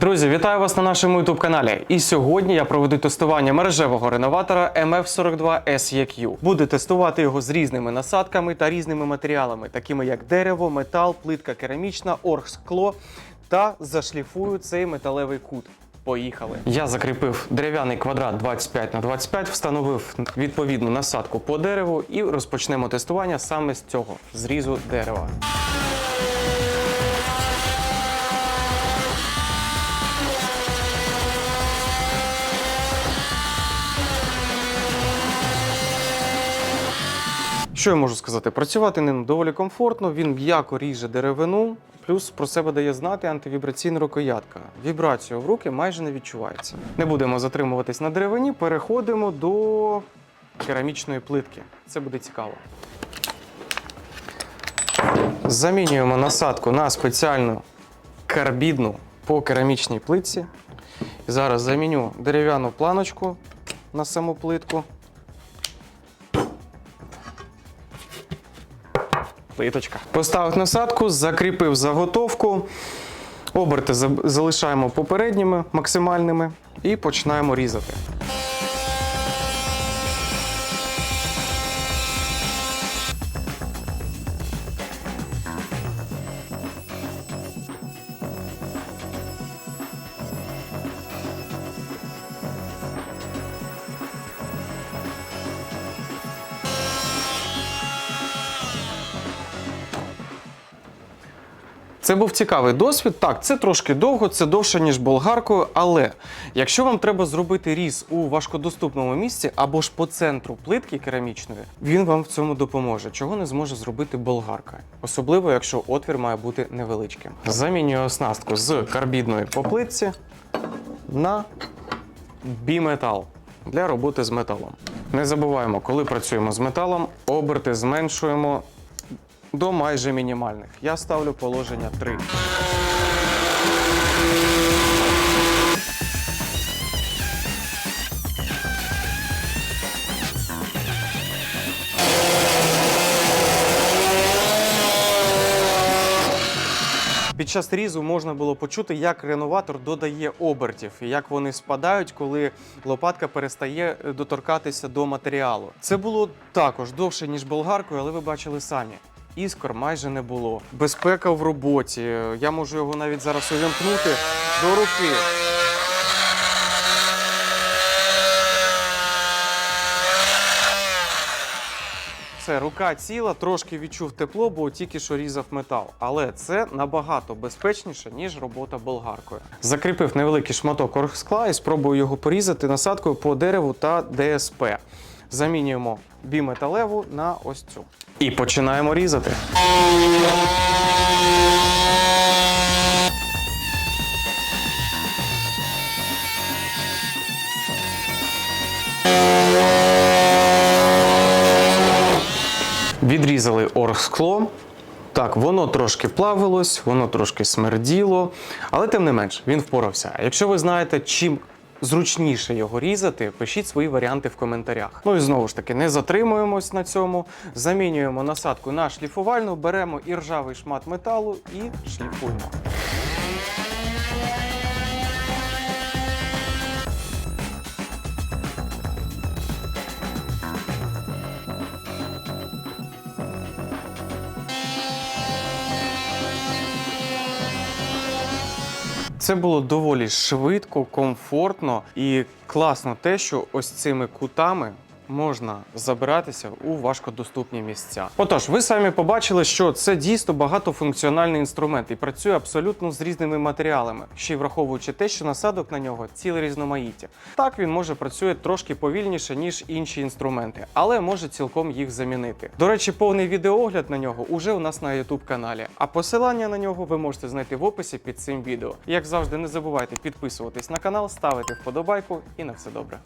Друзі, вітаю вас на нашому youtube каналі. І сьогодні я проведу тестування мережевого реноватора MF42 SEQ. Буду тестувати його з різними насадками та різними матеріалами, такими як дерево, метал, плитка керамічна, оргскло та зашліфую цей металевий кут. Поїхали. Я закріпив дерев'яний квадрат 25 на 25, встановив відповідну насадку по дереву і розпочнемо тестування саме з цього зрізу дерева. Що я можу сказати? Працювати ним доволі комфортно, він м'яко ріже деревину, плюс про себе дає знати антивібраційна рукоятка. Вібрацію в руки майже не відчувається. Не будемо затримуватись на деревині, переходимо до керамічної плитки. Це буде цікаво. Замінюємо насадку на спеціальну карбідну по керамічній плитці. Зараз заміню дерев'яну планочку на саму плитку. Плиточка. Поставив насадку, закріпив заготовку. Оберти за- залишаємо попередніми максимальними і починаємо різати. Це був цікавий досвід. Так, це трошки довго, це довше, ніж болгаркою. Але якщо вам треба зробити різ у важкодоступному місці або ж по центру плитки керамічної, він вам в цьому допоможе, чого не зможе зробити болгарка. Особливо, якщо отвір має бути невеличким. Замінюю оснастку з карбідної по плитці на біметал для роботи з металом. Не забуваємо, коли працюємо з металом, оберти зменшуємо до майже мінімальних. Я ставлю положення 3. Під час різу можна було почути, як реноватор додає обертів і як вони спадають, коли лопатка перестає е, доторкатися до матеріалу. Це було також довше, ніж болгаркою, але ви бачили самі. Іскор майже не було. Безпека в роботі. Я можу його навіть зараз увімкнути до руки. Все, рука ціла, трошки відчув тепло, бо тільки що різав метал. Але це набагато безпечніше, ніж робота болгаркою. Закріпив невеликий шматок оргскла і спробую його порізати насадкою по дереву та ДСП. Замінюємо біметалеву на ось цю. І починаємо різати. Відрізали оргскло. Так, воно трошки плавилось, воно трошки смерділо, але тим не менш він впорався. Якщо ви знаєте, чим зручніше його різати, пишіть свої варіанти в коментарях. Ну і знову ж таки, не затримуємось на цьому. Замінюємо насадку на шліфувальну, беремо і ржавий шмат металу і шліфуємо. Це було доволі швидко, комфортно і класно те, що ось цими кутами. Можна забиратися у важкодоступні місця. Отож, ви самі побачили, що це дійсно багатофункціональний інструмент і працює абсолютно з різними матеріалами, ще й враховуючи те, що насадок на нього ціле різноманіття. Так він може працює трошки повільніше ніж інші інструменти, але може цілком їх замінити. До речі, повний відеоогляд на нього уже у нас на YouTube каналі. А посилання на нього ви можете знайти в описі під цим відео. Як завжди, не забувайте підписуватись на канал, ставити вподобайку і на все добре.